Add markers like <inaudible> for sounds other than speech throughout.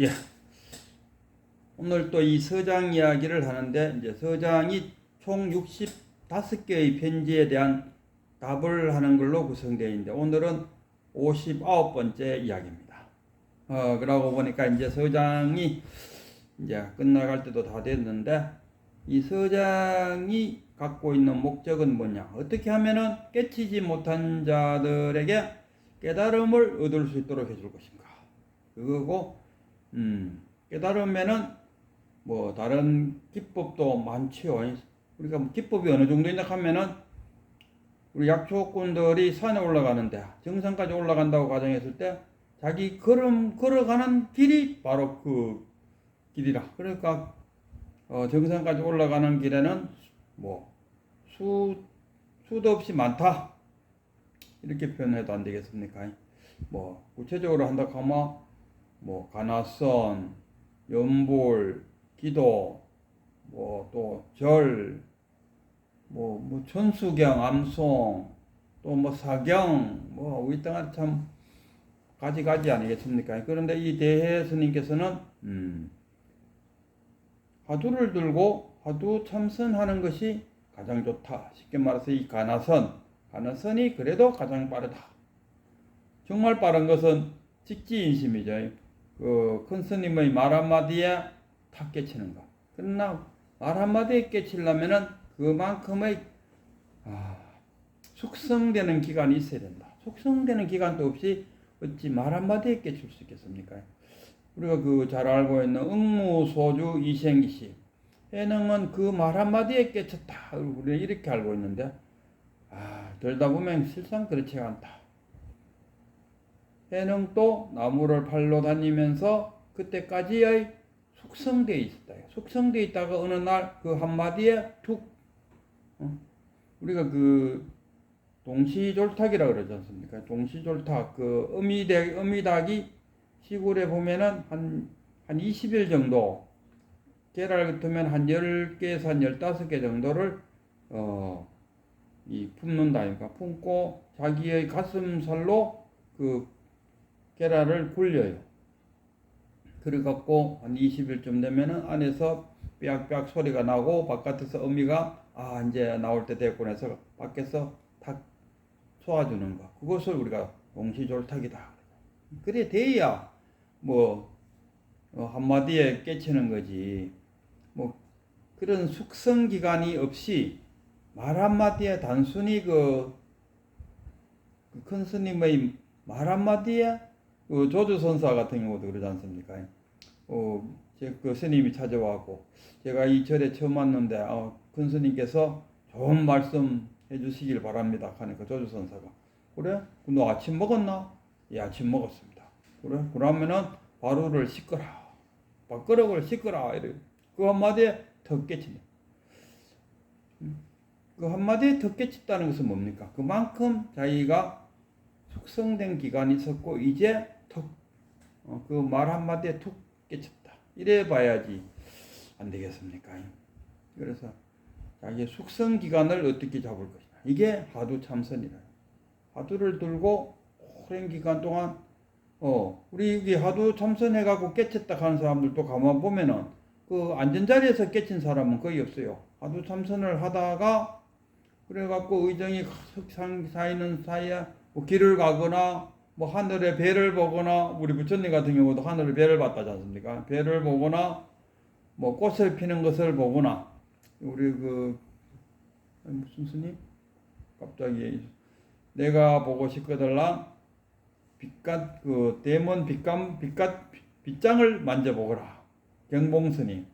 예. 오늘 또 이 서장 이야기를 하는데 이제 서장이 총 65개의 편지에 대한 답을 하는 걸로 구성되어 있는데 오늘은 59번째 이야기입니다. 어, 그러고 보니까 이제 서장이 이제 끝나갈 때도 다 됐는데 이 서장이 갖고 있는 목적은 뭐냐? 어떻게 하면은 깨치지 못한 자들에게 깨달음을 얻을 수 있도록 해줄 것인가? 그거고, 음, 깨달으면은 뭐 다른 기법도 많지요. 우리가 뭐 기법이 어느 정도 있냐 하면은 우리 약초꾼들이 산에 올라가는데 정상까지 올라간다고 가정했을 때 자기 걸음 걸어가는 길이 바로 그 길이라. 그러니까 어, 정상까지 올라가는 길에는 뭐 수, 수도 없이 많다. 이렇게 표현해도 안 되겠습니까? 뭐 구체적으로 한다 하면 뭐 가나선, 연볼, 기도, 뭐 또 절, 뭐, 뭐 천수경, 암송, 또 뭐 사경, 뭐 우리 땅은 참 가지가지 아니겠습니까? 그런데 이 대해 스님께서는 음, 화두를 들고 화두 참선하는 것이 가장 좋다. 쉽게 말해서 이 가나선, 가나선이 그래도 가장 빠르다. 정말 빠른 것은 직지인심이죠. 그 큰 스님의 말 한마디에 탁 깨치는 것. 그러나 말 한마디에 깨치려면은 그만큼의 아, 숙성되는 기간이 있어야 된다. 숙성되는 기간도 없이 어찌 말 한마디에 깨칠 수 있겠습니까? 우리가 그 잘 알고 있는 응무소주 이생기시 해능은 그 말 한마디에 깨쳤다. 우리는 이렇게 알고 있는데 아, 들다 보면 실상 그렇지 않다. 해능도 나무를 팔러 다니면서 그때까지의 숙성돼 있었다. 숙성돼 있다가 어느 날 그 한마디에 툭 어? 우리가 그 동시졸탁이라 그러지 않습니까? 동시졸탁 그 어미닭 어미닭이 시골에 보면은 한, 한 20일 정도, 계랄 같으면 한 10개에서 한 15개 정도를, 어, 이 품는다. 그러니까 품고 자기의 가슴살로 그 계랄을 굴려요. 그래갖고 한 20일쯤 되면은 안에서 삐약삐약 소리가 나고 바깥에서 어미가 아, 이제 나올 때 됐구나 해서 밖에서 탁 쏘아주는 거. 그것을 우리가 동시졸탁이다. 그래 돼야 뭐 어, 한마디에 깨치는 거지. 뭐 그런 숙성 기간이 없이 말 한마디에 단순히 그 큰 스님의 말 한마디에 그 조주 선사 같은 경우도 그러지 않습니까? 어, 제그 스님이 찾아와고 제가 이 절에 처음 왔는데 어, 큰 스님께서 좋은 말씀 해주시길 바랍니다. 하니까 조주 선사가 그래? 너 아침 먹었나? 예, 아침 먹었습니다. 그래? 그러면은 바로를 씻거라. 밥그릇을 씻거라. 이래. 그 한마디에 더 깨친다. 그 한마디에 더 깨쳤다는 것은 뭡니까? 그만큼 자기가 숙성된 기간이 있었고 이제 툭그말 한마디에 툭 깨쳤다. 이래 봐야지 안 되겠습니까? 그래서 자기의 숙성 기간을 어떻게 잡을 것이냐. 이게 화두 참선이라. 화두를 들고 오랜 기간 동안 어 우리 여기 하도 참선해갖고 깨쳤다 하는 사람들도 가만 보면은 그 안전자리에서 깨친 사람은 거의 없어요. 하도 참선을 하다가 그래갖고 의정이 석상 사이는 사이에 뭐 길을 가거나 뭐 하늘에 배를 보거나 우리 부처님 같은 경우도 하늘에 배를 봤다지 않습니까? 배를 보거나 뭐 꽃을 피는 것을 보거나 우리 그 무슨 스님 갑자기 내가 보고 싶거들랑 빛갓 그 대문 빛감 빛갓 빗장을 만져보거라 경봉 스님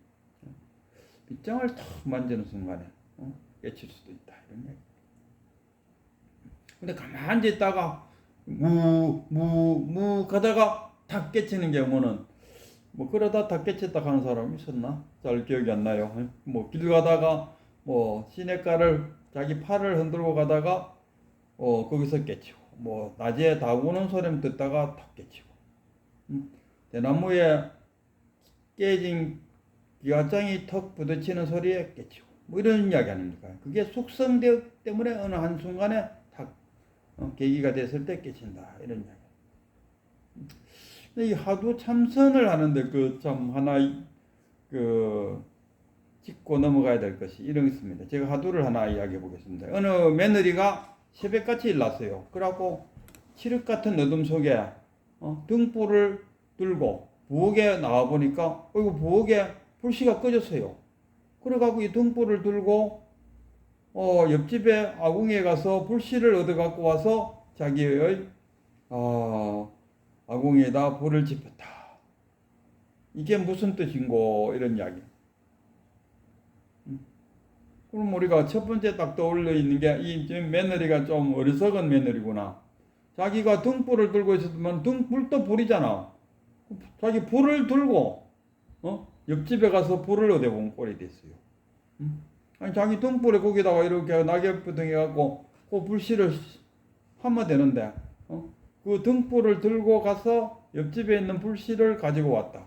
빗장을 탁 만지는 순간에 어? 깨칠 수도 있다 이런 얘기. 근데 가만히 있다가 무 무 무 가다가 탁 깨치는 경우는 뭐 그러다 탁 깨쳤다 하는 사람 있었나? 잘 기억이 안 나요. 뭐 길 가다가 뭐 시냇가를 자기 팔을 흔들고 가다가 어 거기서 깨치고 뭐 낮에 다구는 소리 듣다가 탁 깨치고 음, 대나무에 깨진 기와장이 턱 부딪히는 소리에 깨치고 뭐 이런 이야기 아닙니까? 그게 숙성되었 때문에 어느 한 순간에 탁 어, 계기가 됐을 때 깨친다 이런 이야기. 이 하두 참선을 하는데 그 참 하나 그 짚고 넘어가야 될 것이 이런 게 있습니다. 제가 하두를 하나 이야기해 보겠습니다. 어느 며느리가 새벽같이 일났어요. 그래갖고 칠흑 같은 어둠 속에 어, 등불을 들고 부엌에 나와 보니까 어이구 부엌에 불씨가 꺼졌어요. 그래갖고 이 등불을 들고 어, 옆집에 아궁이에 가서 불씨를 얻어 갖고 와서 자기의 어, 아궁이에다 불을 지폈다. 이게 무슨 뜻인고 이런 이야기. 음. 그럼 우리가 첫 번째 딱 떠올려 있는 게 이 며느리가 좀 어리석은 며느리구나. 자기가 등불을 들고 있었으면 등불도 불이잖아. 자기 불을 들고 어? 옆집에 가서 불을 얻어본 꼴이 됐어요. 음? 아니 자기 등불에 거기다가 이렇게 낙엽부터 해갖고 그 불씨를 하면 되는데 어? 그 등불을 들고 가서 옆집에 있는 불씨를 가지고 왔다.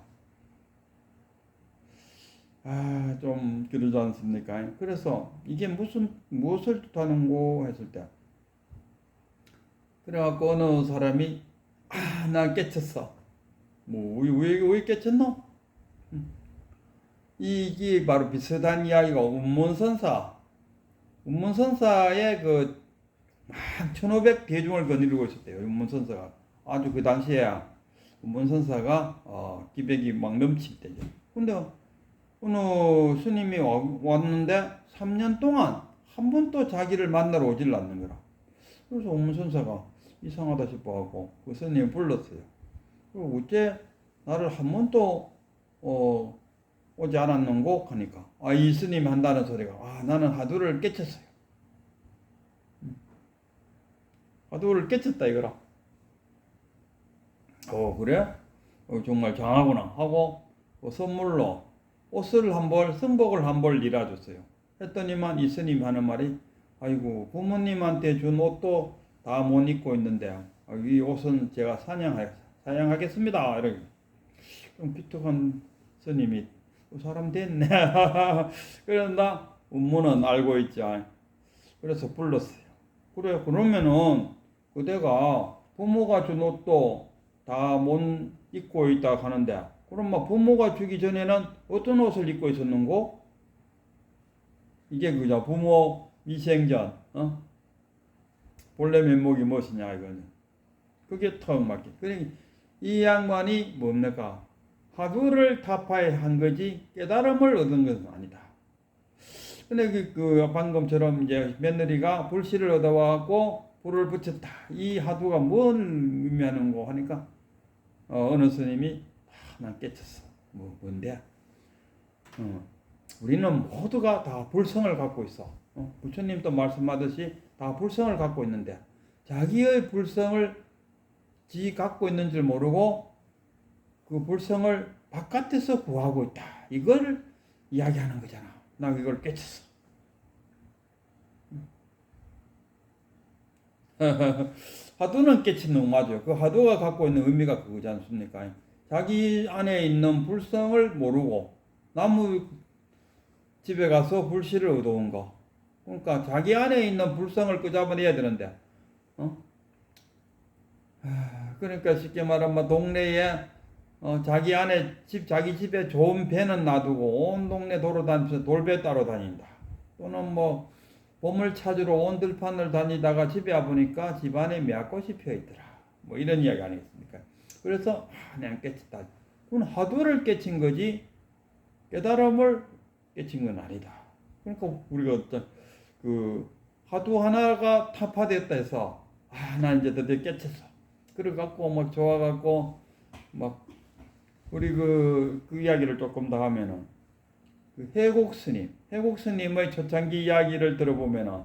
아, 좀 그러지 않습니까? 그래서 이게 무슨 무엇을 뜻하는고 했을 때 그래갖고 어느 사람이 아, 나 깨쳤어. 뭐 왜 왜 깨쳤노? 음. 이게 바로 비슷한 이야기가 운문선사 운문선사의 그 막 1500 대중을 거느리고 있었대요. 운문선사가 아주 그 당시에 운문선사가 어, 기백이 막 넘칠 때죠. 근데 어느 스님이 와- 왔는데 3년 동안 한 번도 자기를 만나러 오질 않는 거라. 그래서 운문선사가 이상하다 싶어갖고 그 스님을 불렀어요. 그리고 어째 나를 한 번도 어, 오지 않았는고 하니까 아 이 스님이 한다는 소리가 아 나는 하두를 깨쳤어요. 음. 하두를 깨쳤다 이거라. 어 그래? 어, 정말 장하구나 하고 그 선물로 옷을 한 벌, 승복을 한 벌 일해줬어요. 했더니만 이 스님이 하는 말이 아이고 부모님한테 준 옷도 다 못 입고 있는데 아, 이 옷은 제가 사냥하, 사양하겠습니다. 이렇게 좀 기특한 스님이 그 사람 됐네. <laughs> 그런다 운문은 알고 있자. 그래서 불렀어요. 그래 그러면은 그대가 부모가 준 옷도 다 못 입고 있다 하는데 그럼 막 부모가 주기 전에는 어떤 옷을 입고 있었는고? 이게 그죠 부모 미생전 어? 본래 면목이 무엇이냐 이거는 그게 턱 맞게 그러니 이 양반이 뭡니까 하두를 타파해 한 거지 깨달음을 얻은 것은 아니다. 근데 그, 그 방금처럼 이제 며느리가 불씨를 얻어와갖고 불을 붙였다. 이 하두가 뭘 의미하는 거 하니까 어, 어느 스님이 아, 난 깨쳤어. 뭐 뭔데? 어, 우리는 모두가 다 불성을 갖고 있어. 어, 부처님도 말씀하듯이 다 불성을 갖고 있는데 자기의 불성을 지 갖고 있는 줄 모르고 그 불성을 바깥에서 구하고 있다. 이걸 이야기하는 거잖아. 나 이걸 깨쳤어. 하두는 깨치는 거 맞아요. 그 하두가 갖고 있는 의미가 그거지 않습니까? 자기 안에 있는 불성을 모르고 나무 집에 가서 불씨를 얻어온 거. 그러니까 자기 안에 있는 불성을 끄잡아내야 되는데, 어? 아, 그러니까 쉽게 말하면 동네에 어, 자기 안에 집 자기 집에 좋은 배는 놔두고 온 동네 돌아다니면서 돌배 따러 다닌다. 또는 뭐 봄을 찾으러 온 들판을 다니다가 집에 와 보니까 집안에 매화꽃이 피어 있더라. 뭐 이런 이야기 아니겠습니까? 그래서 아, 내가 깨쳤다. 그건 하두를 깨친 거지 깨달음을 깨친 건 아니다. 그러니까 우리가 어떤 그 하두 하나가 타파됐다 해서 아, 나 이제 드디어 깨쳤어. 그래 갖고 막 좋아 갖고 막 우리 그, 그 이야기를 조금 더 하면은 그 해곡 스님, 해곡 스님의 초창기 이야기를 들어보면은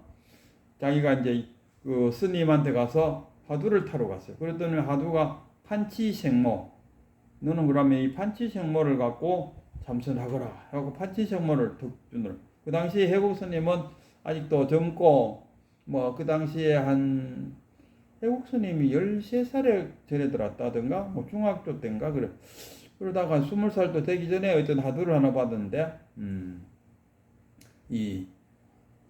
자기가 이제 그 스님한테 가서 하두를 타러 갔어요. 그랬더니 하두가 판치생모, 너는 그러면 이 판치생모를 갖고 참선하거라 하고 판치생모를 툭 주노. 그 당시 해곡 스님은 아직도 젊고 뭐 그 당시에 한 해곡 스님이 13살에 전에 들었다든가 뭐 중학교 때인가 그래. 그러다가 스물 살도 되기 전에 어떤 하두를 하나 받았는데, 음, 이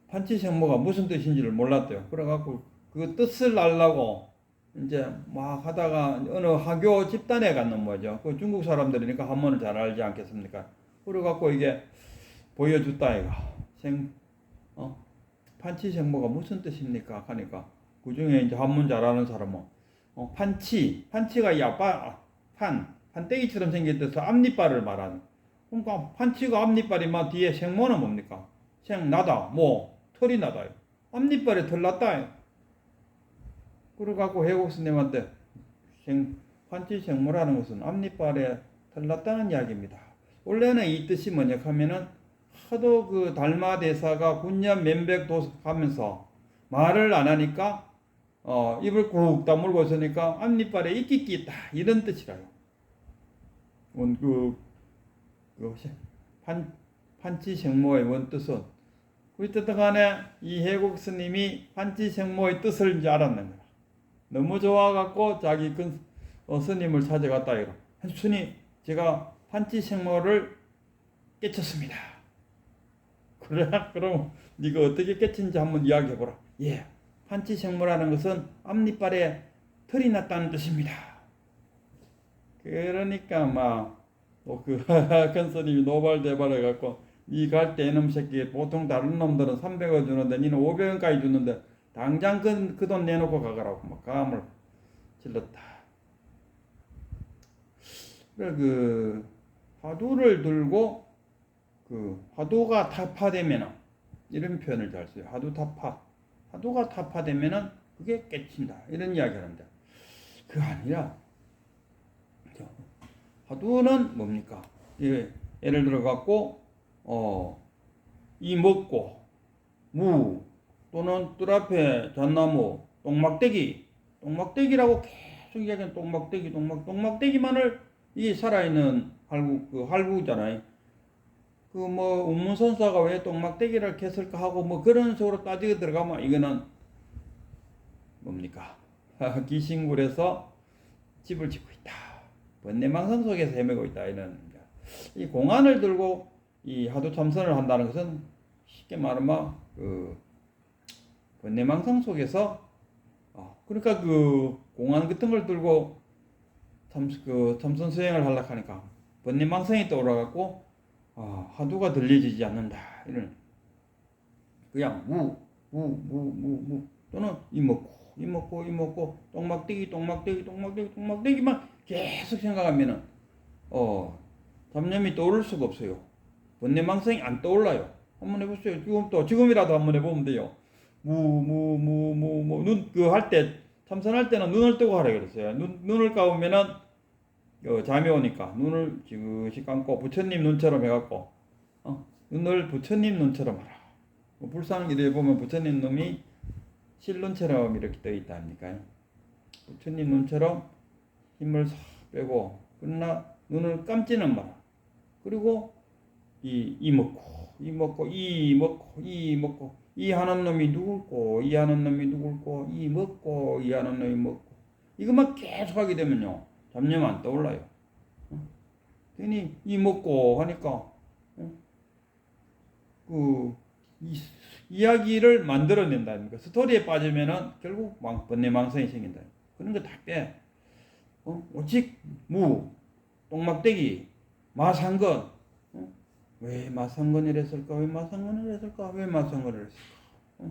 판치생모가 무슨 뜻인지를 몰랐대요. 그래갖고 그 뜻을 알라고 이제 막 하다가 어느 하교 집단에 갔는 거죠. 그 중국 사람들이니까 한문을 잘 알지 않겠습니까? 그래갖고 이게 보여줬다 이가 생 어, 판치생모가 무슨 뜻입니까? 하니까 그 중에 이제 한문 잘하는 사람은 어, 판치 판치가 이 아빠 판 판때기처럼 생겼듯서 앞니빨을 말하는 그러니까 판치가 앞니빨이면 뒤에 생모는 뭡니까? 생 나다 뭐 털이 나다 앞니빨에 털 났다 그래갖고 해국 스님한테 생 판치 생모라는 것은 앞니빨에 털 났다는 이야기입니다. 원래는 이 뜻이 뭐냐 하면은 하도 그 달마 대사가 군년 면백 도하면서 말을 안 하니까 어 입을 꾹 다물고 있으니까 앞니빨에 이끼끼 있다 이런 뜻이라요. 원그 그것이 판 판치생모의 원뜻은 그랬든 간에 이 해국 스님이 판치생모의 뜻을 이제 알았는 거야. 너무 좋아갖고 자기 근 어, 스님을 찾아갔다 이거. 스님 제가 판치생모를 깨쳤습니다. <laughs> 그래 그럼 네가 어떻게 깨친지 한번 이야기해보라. 예, 판치생모라는 것은 앞니빨에 털이 났다는 뜻입니다. 그러니까 막그 <laughs> 스님이 노발대발해 갖고 니 갈 때 이놈 새끼 보통 다른 놈들은 300원 주는데 니는 500원까지 주는데 당장 그그돈 내놓고 가거라고 막 감을 질렀다. 그래 그 화두를 들고 그 화두가 타파되면은 이런 표현을 잘 써요. 화두 타파. 화두가 타파되면은 그게 깨친다. 이런 이야기를 합니다. 그 아니라 화두는 뭡니까? 예, 예를 들어 갖고 어, 이 먹고 무 또는 뜰 앞에 잣나무 똥막대기 똥막대기라고 계속 이야기하는 똥막대기 똥막 똥막대기만을 이 살아있는 할구 그 할구잖아요. 그 뭐 운문선사가 왜 똥막대기를 캤을까 하고 뭐 그런 식으로 따지고 들어가면 이거는 뭡니까? <laughs> 기신굴에서 집을 짓고 있다. 번뇌망상 속에서 헤매고 있다. 이런 이 공안을 들고 이 하도 참선을 한다는 것은 쉽게 말하면 그 번뇌망상 속에서 어, 그러니까 그 공안 같은 걸 들고 참 그 참선 수행을 하려고 하니까 번뇌망상이 떠올라갖고 어, 하두가 들려지지 않는다 이런 그냥 무 무 무 무 무 또는 이먹고 이먹고 이먹고 똥막대기 똥막대기 똥막대기 똥막대기만 계속 생각하면은 어 잡념이 떠오를 수가 없어요. 번뇌망상이 안 떠올라요. 한번 해보세요. 지금 또 지금이라도 한번 해보면 돼요. 무 무 무 무 무 눈 그 할 때 참선할 때는 눈을 뜨고 하라 그랬어요. 눈 눈을 감으면은 어, 잠이 오니까 눈을 지그시 감고 부처님 눈처럼 해갖고 어, 눈을 부처님 눈처럼 하라. 뭐 불상 이래 보면 부처님 눈이 실눈처럼 이렇게 떠 있다 아닙니까? 부처님 눈처럼 힘을 싹 빼고 그러나 눈을 감지는 마라. 그리고 이, 이 먹고 이 먹고 이 먹고 이 먹고 이 하는 놈이 누굴고 이 하는 놈이 누굴고 이 먹고 이 하는 놈이 먹고 이것만 계속 하게 되면요 잡념 안 떠올라요. 괜히 이 먹고 하니까 그 이, 이야기를 만들어낸다 아닙니까? 스토리에 빠지면은 결국 망, 번뇌망상이 생긴다. 그런 거 다 빼. 어? 오직 무, 똥막대기, 마상건. 어? 왜 마상건을 했을까? 왜 마상건을 했을까? 왜 마상건을 했을까? 어?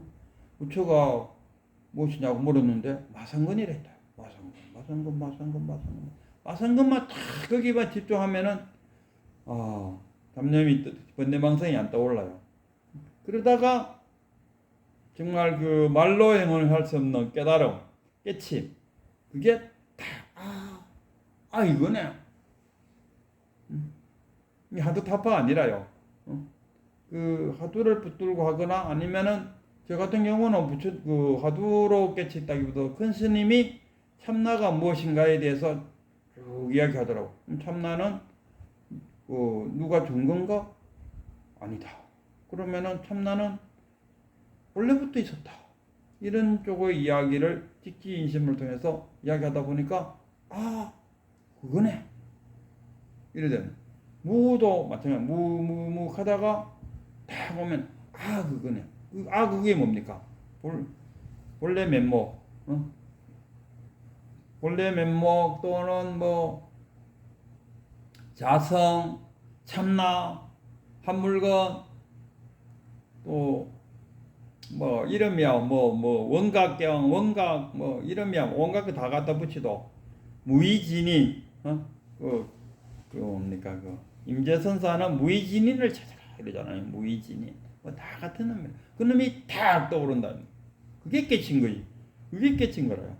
부처가 무엇이냐고 물었는데 마상건이라 했다. 마상건, 마상건, 마상건, 마상건. 마상건만 다 거기만 집중하면은 아, 잡념이 번뇌망상이 안 떠올라요. 그러다가 정말 그 말로 행을 할 수 없는 깨달음, 깨침, 그게 다, 아, 아, 이거네. 이 하도 타파 아니라요. 어? 그 하두를 붙들고 하거나 아니면은 저 같은 경우는 부처 그 하두로 깨쳤다기보다 큰 스님이 참나가 무엇인가에 대해서 쭉 이야기하더라고. 참나는 그 누가 준 건가? 아니다. 그러면은 참나는 원래부터 있었다. 이런 쪽의 이야기를 직지 인심을 통해서 이야기하다 보니까 아 그거네. 이래되는 무도 마찬가지 무무무 하다가 딱 보면 아 그거네. 그, 아 그게 뭡니까? 볼, 본래 면목 어? 본래 면목 또는 뭐 자성, 참나, 한 물건 또 뭐 이름이야 뭐 뭐 원각경 원각 뭐 이름이야 원각 다 갖다 붙이도 무의진인 어 그 그 뭡니까 그 임재선사는 무의진인을 찾아라 이러잖아요 무의진인 뭐 다 같은 놈이야 그 놈이 딱 떠오른다 그게 깨친 거지 그게 깨친 거라요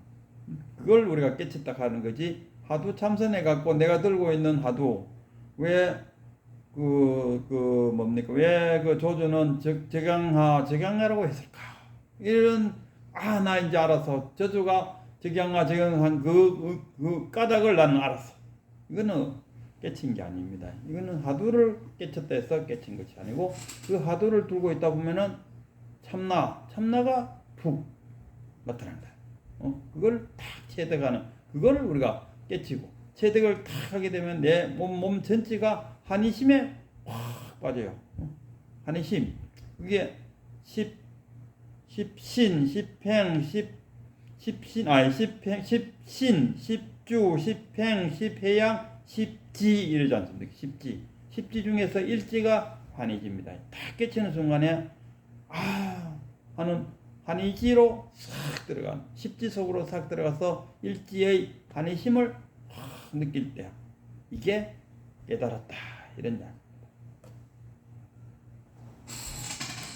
그걸 우리가 깨쳤다 하는 거지 하도 참선해 갖고 내가 들고 있는 하도 왜 그, 그, 뭡니까? 왜 그 조주는 적, 적양하, 적양하라고 했을까? 이런, 아, 나 이제 알았어. 저주가 적양하, 적양한 그, 그, 그 까닭을 나는 알았어. 이거는 깨친 게 아닙니다. 이거는 하두를 깨쳤다 해서 깨친 것이 아니고, 그 하두를 들고 있다 보면은 참나, 참나가 푹 나타난다. 어? 그걸 탁 체득하는, 그걸 우리가 깨치고, 체득을 탁 하게 되면 내 몸, 몸 전체가 한이심에 확 빠져요. 어? 한이심. 그게 십, 십신, 십행, 십, 십신, 아니, 십행, 십신, 십주, 십행, 십해양, 십지 이러지 않습니까? 십지. 십지 중에서 일지가 한이지입니다. 다 깨치는 순간에, 아, 하는 한이지로 싹 들어간, 십지 속으로 싹 들어가서 일지의 한이심을 확 느낄 때, 이게 깨달았다. 이런 이야기.